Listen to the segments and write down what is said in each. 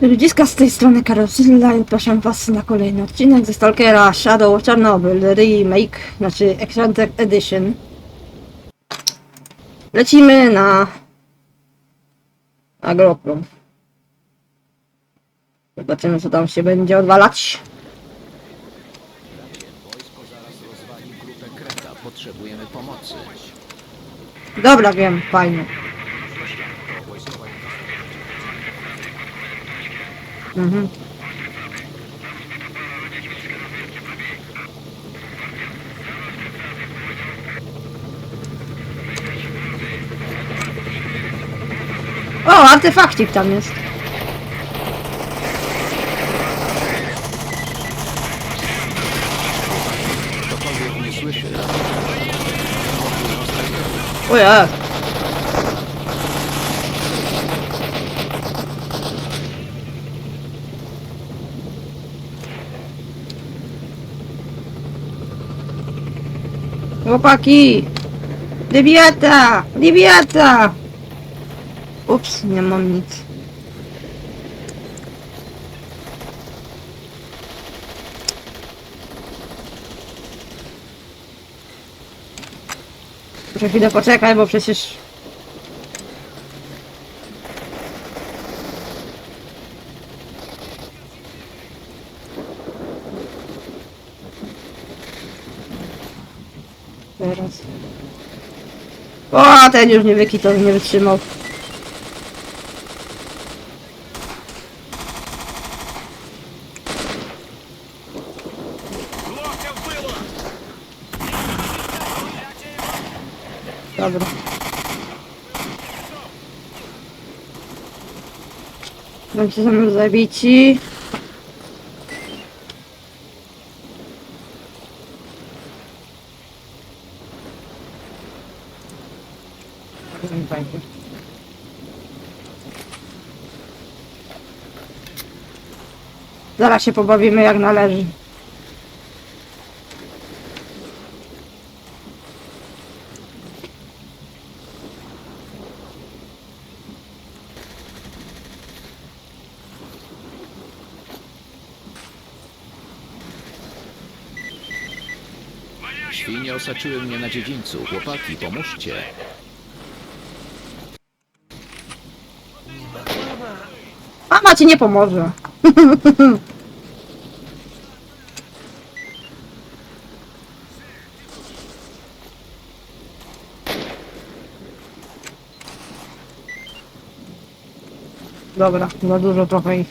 Ludziska z tej strony Karozylla i proszę was na kolejny odcinek ze Stalkera Shadow Chernobyl Remake, znaczy Extended Edition. Lecimy na Agroprom. Zobaczymy co tam się będzie odwalać. Kreta, potrzebujemy pomocy. Dobra, wiem, fajnie. Mhm. O, artefakcik tam jest. Ktokolwiek nie słyszy, O ja. Chłopaki! Libiata! Libiata! Ups, nie mam nic. Muszę chwilę poczekaj, bo przecież... Teraz... O, ten już nie wyki, to nie wytrzymał. Dobra. Bądźcie ze mną zabici. Zaraz się pobawimy jak należy. świnie osaczyły mnie na dziedzińcu. Chłopaki, pomóżcie. Mama ci nie pomoże. Dobra, za dużo trochę ich.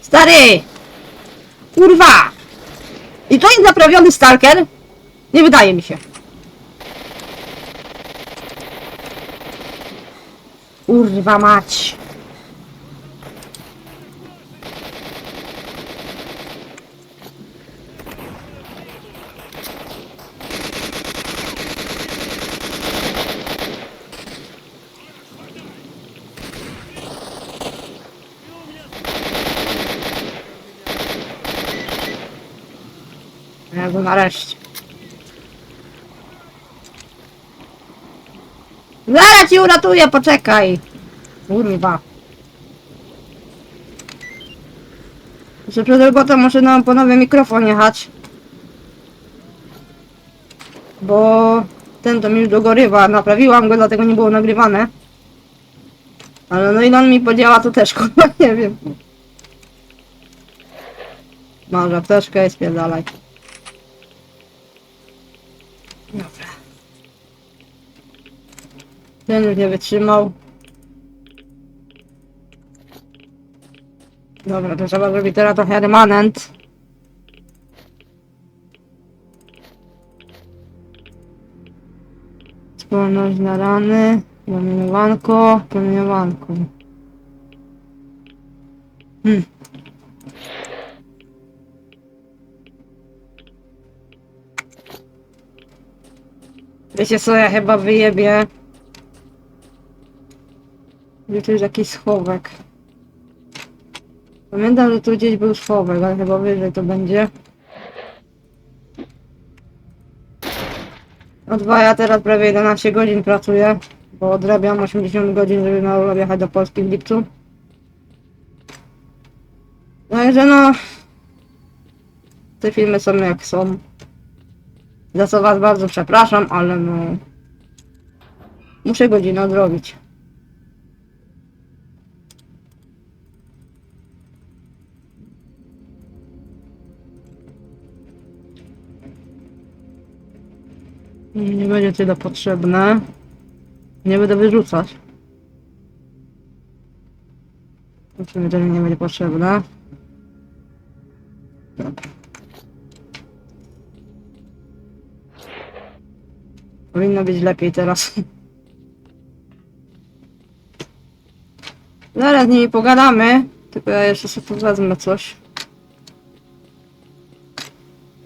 Stary! Kurwa! I to jest naprawiony stalker? Nie wydaje mi się. Kurwa mać. Nareszcie. Zaraz ci uratuję, poczekaj. Kurwa. Jeszcze przed robotą muszę nam po nowy mikrofon jechać. Bo ten to mi już dogorywa. Naprawiłam go, dlatego nie było nagrywane. Ale no i on mi podziała, to też kurwa nie wiem. Masz apteczkę i spierdalaj. Dobra. Ten już nie wytrzymał. Dobra, to trzeba zrobić teraz trochę remanent. Spolność na rany, promieniowanko, promieniowanko. Hmm. Wiecie co, ja chyba wyjebię. Gdzie tu jest jakiś schowek. Pamiętam, że tu gdzieś był schowek, ale chyba wyżej to będzie. No dwa, ja teraz prawie 11 godzin pracuję. Bo odrabiam 80 godzin, żeby na wjechać do Polski w lipcu. Także no... Te filmy są jak są. Za co was bardzo przepraszam, ale no... Muszę godzinę odrobić. Nie będzie tyle potrzebne. Nie będę wyrzucać. W sumie nie będzie potrzebne. Być lepiej teraz. Zaraz z nimi pogadamy. Tylko ja jeszcze sobie tu wezmę coś.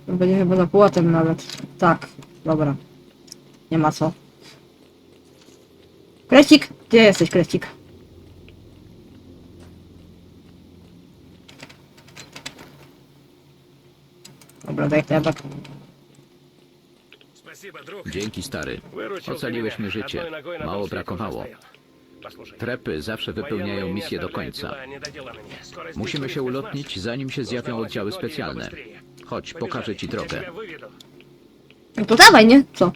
Będzie chyba za płotem nawet. Tak, dobra. Nie ma co. Krecik! Gdzie jesteś, Krecik? Dobra, daj chlebek. Dzięki, stary. Ocaliłeś mi życie. Mało brakowało. Trepy zawsze wypełniają misję do końca. Musimy się ulotnić, zanim się zjawią oddziały specjalne. Chodź, pokażę ci drogę. No to dawaj, nie? Co?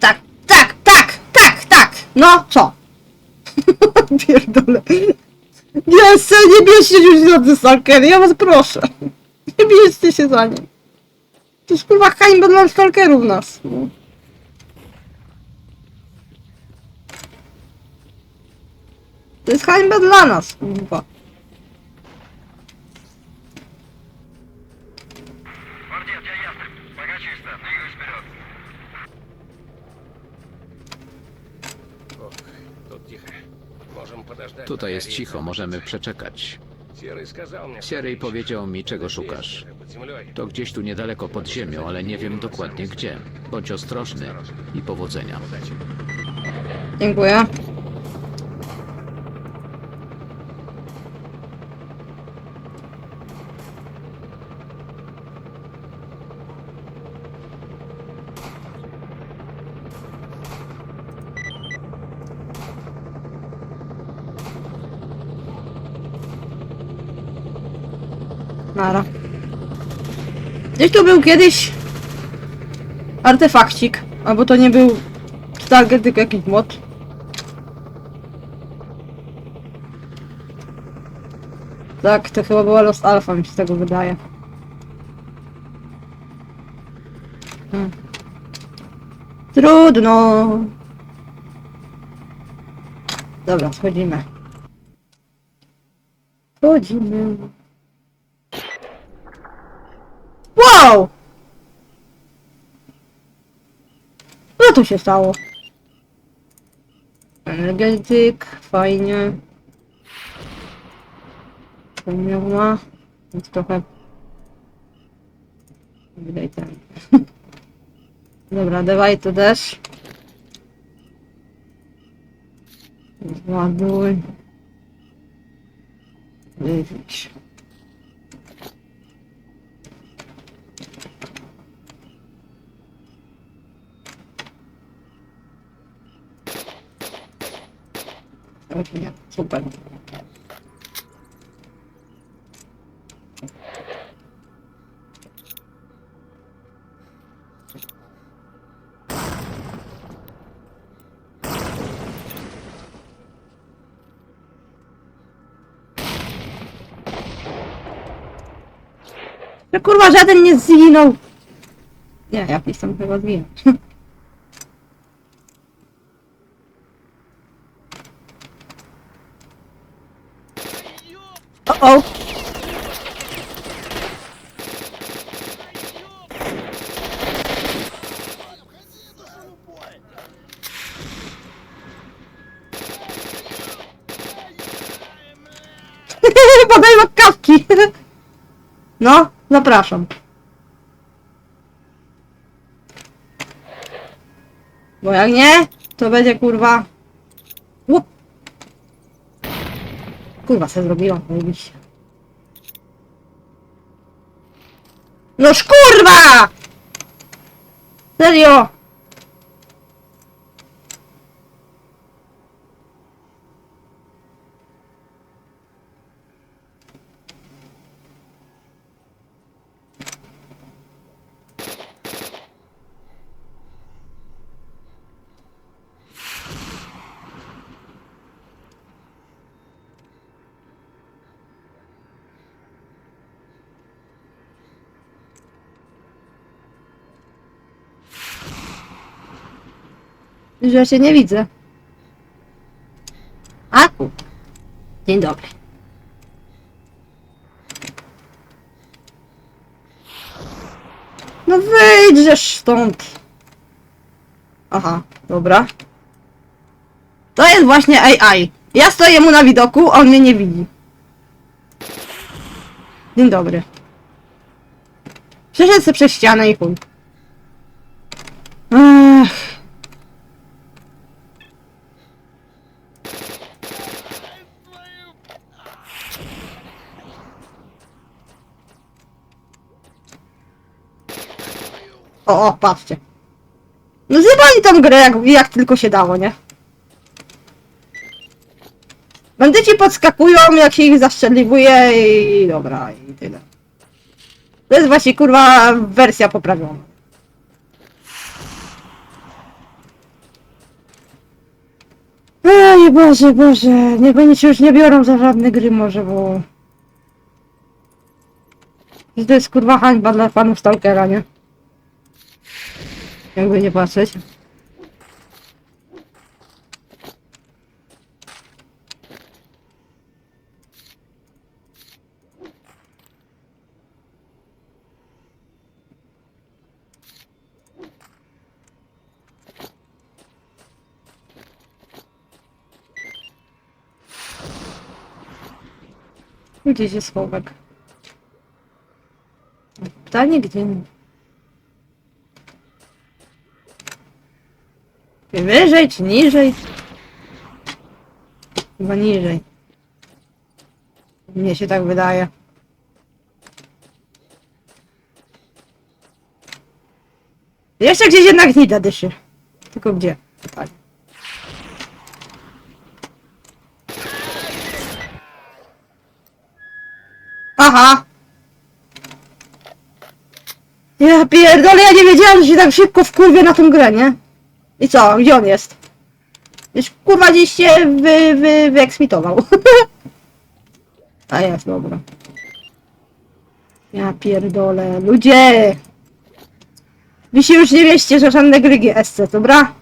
Tak, tak, tak, tak, tak! No, co? Pierdolę. Nie, se, nie bierzcie już za Stalker, ja was proszę. Nie bierzcie się za nim. To jest kurwa hańba dla stalkerów nas. To jest hańba dla nas, kurwa. Tutaj jest cicho, możemy przeczekać. Sierej powiedział mi, czego szukasz. To gdzieś tu niedaleko pod ziemią, ale nie wiem dokładnie gdzie. Bądź ostrożny i powodzenia. Dziękuję. Gdzieś tu był kiedyś artefakcik, albo to nie był target, tylko jakiś mod. Tak, to chyba była Lost Alpha, mi się z tego wydaje. Hmm. Trudno. Dobra, schodzimy. Schodzimy. Wow! Co tu się stało? Energetyk, fajnie. Fajnie ma. Więc trochę... Wydaj ten. Dobra, dawaj to też. Zładuj. Wyrzuć. Super. No kurwa, żaden nie zginął. Nie, jakiś tam chyba zginął. O, o. Podaj kawki. No, zapraszam. Bo jak nie, to będzie kurwa... Łup. Kurwa, se zrobiłam, zajebiście. Noż kurwa! Serio! Że cię nie widzę. A? Dzień dobry. No wyjdźesz stąd. Aha, dobra. To jest właśnie AI. Ja stoję mu na widoku, on mnie nie widzi. Dzień dobry. Przeszedł sobie przez ścianę i chuj. O, o, patrzcie. No zjebali tą grę jak, jak tylko się dało, nie? Bandyci podskakują, jak się ich zaszczeliwuje i dobra, i tyle. To jest właśnie kurwa wersja poprawiona. Ej, Boże, Boże, niech oni się już nie biorą za żadne gry może, bo... To jest kurwa hańba dla fanów Stalkera, nie? Как бы не поссать. Уйдите с Питание где-нибудь. Wyżej, czy niżej? Chyba niżej. Mnie się tak wydaje. Jeszcze gdzieś jednak gnida dyszy. Tylko gdzie? Pytanie. Aha! Ja pierdolę, ja nie wiedziałam, że się tak szybko wkurwię na tą grę, nie? I co? Gdzie on jest? Już kurwa gdzieś się wy, wy, wyeksmitował. A jest, dobra. Ja pierdolę. Ludzie! Wy się już nie wieście, że żadne gry GSC, dobra?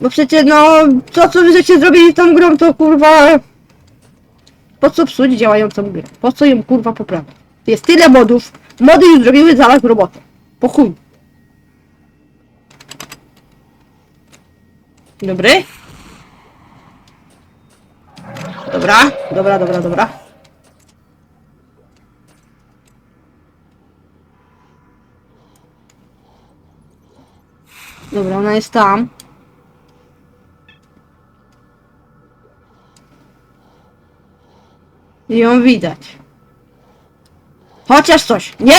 Bo przecież no, to co wy żeście zrobili tą grą, to kurwa... Po co psuć działającą grę? Po co ją kurwa poprawiać? Jest tyle modów. Mody już zrobiły za was robotę. Po chuj. Dobry. Dobra, dobra, dobra, dobra. Dobra, ona jest tam. I ją widać. Chociaż coś. Nie!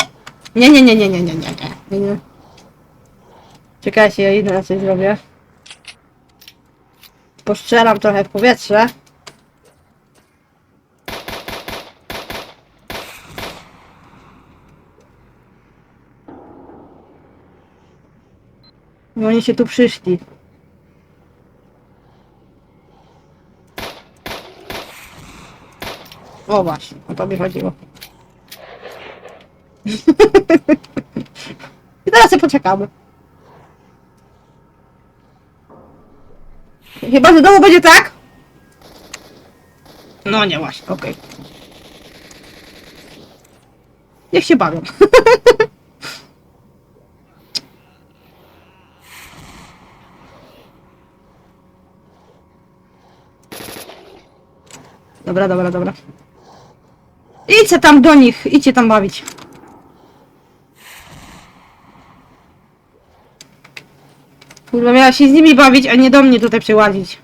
Nie, nie, nie, nie, nie, nie, nie, nie. Czekajcie, ja idę na coś zrobię. Postrzelam trochę w powietrze. I oni się tu przyszli. O właśnie, o to mi chodziło. I teraz sobie poczekamy. Chyba, że domu będzie tak? No nie właśnie, okej. Niech się bawią. Dobra, dobra, dobra. Idźcie tam do nich, idźcie tam bawić. Kurwa, miała się z nimi bawić, a nie do mnie tutaj przyłazić.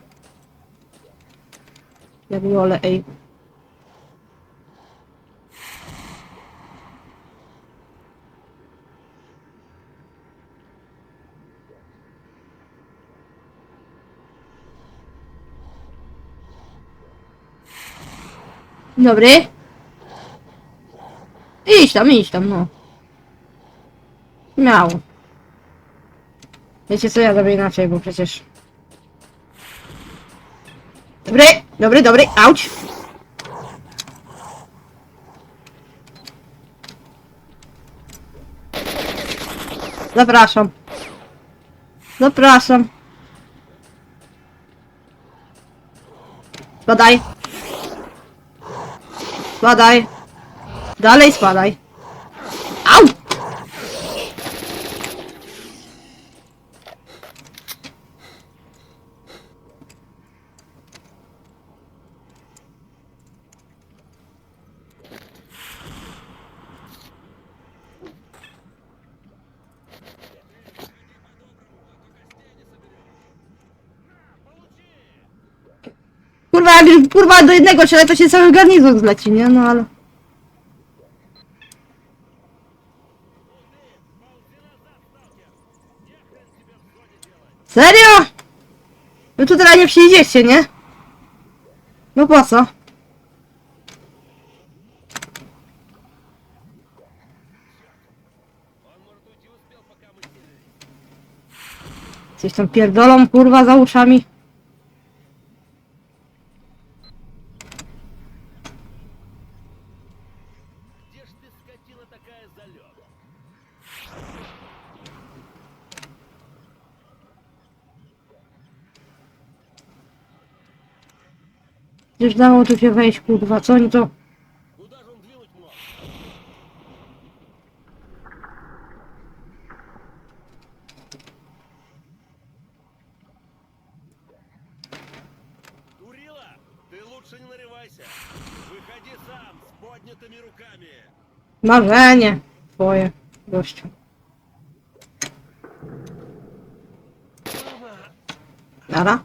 Ja biorę, ej. Dobry. Idź tam, idź tam, no. Miało. Wiecie co, ja zrobię inaczej, bo przecież... Dobry, dobry, dobry, auć! Zapraszam. Zapraszam. Spadaj. Spadaj. Dalej spadaj. Au! Kurwa, jak już, kurwa do jednego ciele to się cały garnizon zleci, nie? No ale... Serio? Wy tu teraz nie przyjdziecie, nie? No po co? Coś tam pierdolą, kurwa, za uszami. Przecież dało tu się wejść, kurwa, co oni to... Marzenie twoje, gościu. Nara?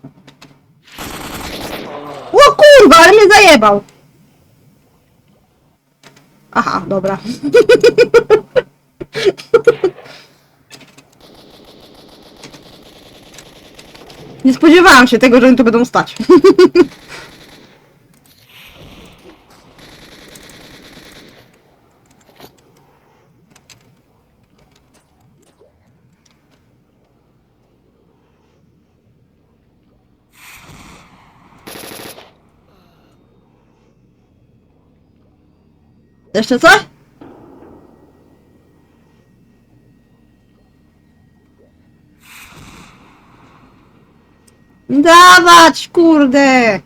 O kurwa, ale mnie zajebał! Aha, dobra. Nie spodziewałam się tego, że oni tu będą stać. Jeszcze co? Dawać, kurde!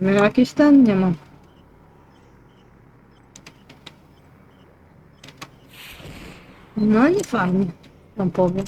No jakiś ten nie mam. No nie fajnie, tam powiem.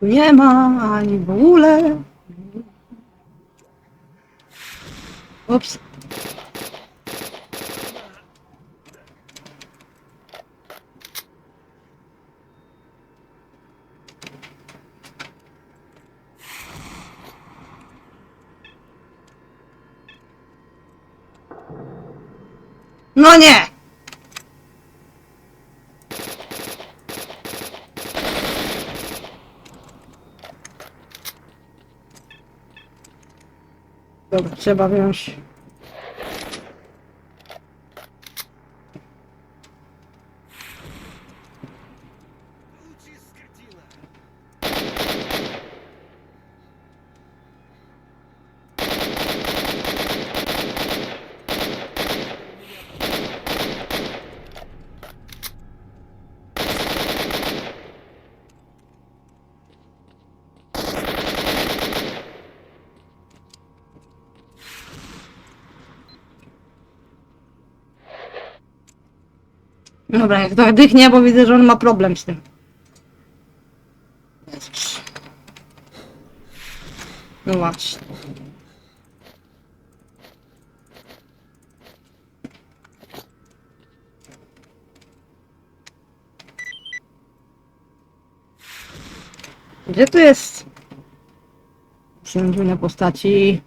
Tu Nie ma ani w ogóle. Ups. No nie! Dobra, trzeba wziąć. Dobra, jak to dychnie, bo widzę, że on ma problem z tym. No właśnie. Gdzie tu jest? Na postaci.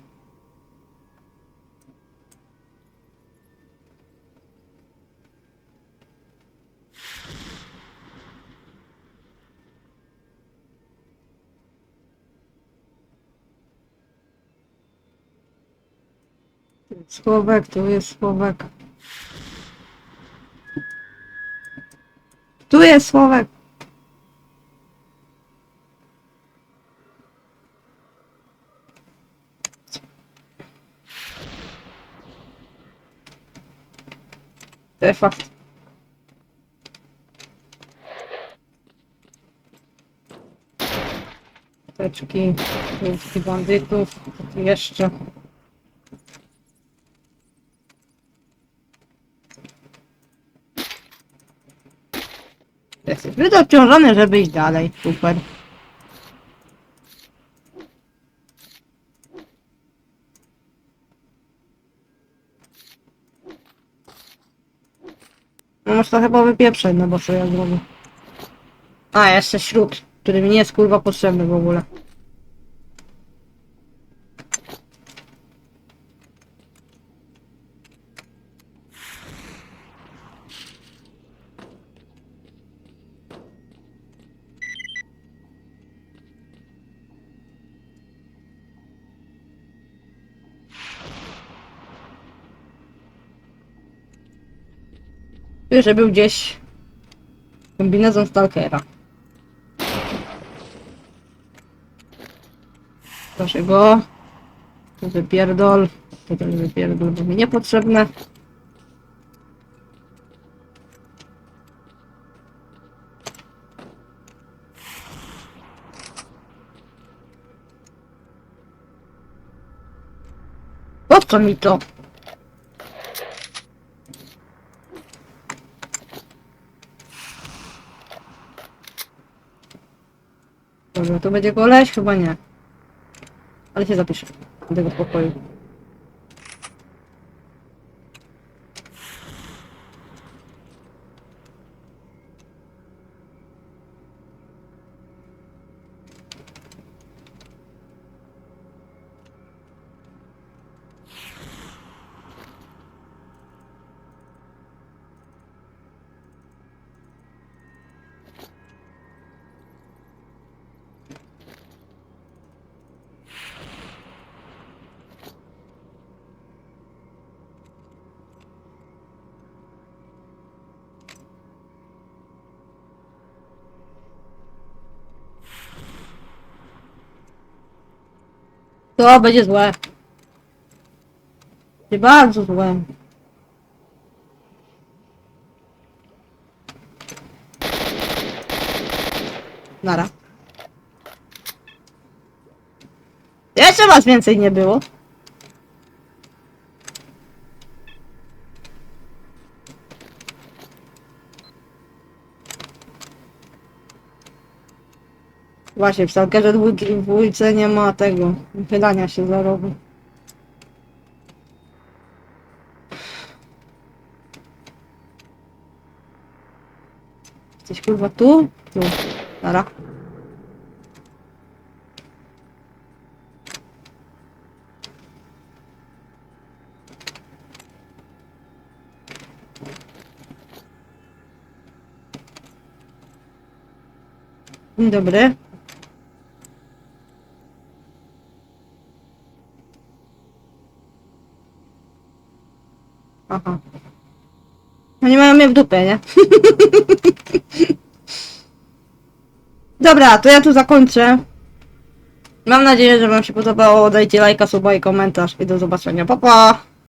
Słowek, tu jest Słowek. Tu jest Słowek. To jest fakt. Teczki, bandytów, jeszcze? Jesteś zbyt obciążony, żeby iść dalej. Super. No masz to chyba wypieprzeć, no bo co ja zrobię. A, jeszcze śrub, który mi nie jest kurwa potrzebny w ogóle. Czuję, że był gdzieś kombinezon Stalkera. Proszę go. Wypierdol. To też wypierdol, bo mi niepotrzebne. Po co mi to? To będzie koleś? Chyba nie. Ale się zapiszę do tego pokoju. To będzie złe. Będzie bardzo złe. Nara. Jeszcze was więcej nie było. Właśnie, w Stalkerze dwójki dwójce nie ma tego, wydania się zarobi. Jesteś kurwa tu? Tu. Nara. Dzień dobry. Aha. Oni mają mnie w dupę, nie? Dobra, to ja tu zakończę. Mam nadzieję, że wam się podobało. Dajcie lajka, suba i komentarz. I do zobaczenia. Pa, pa!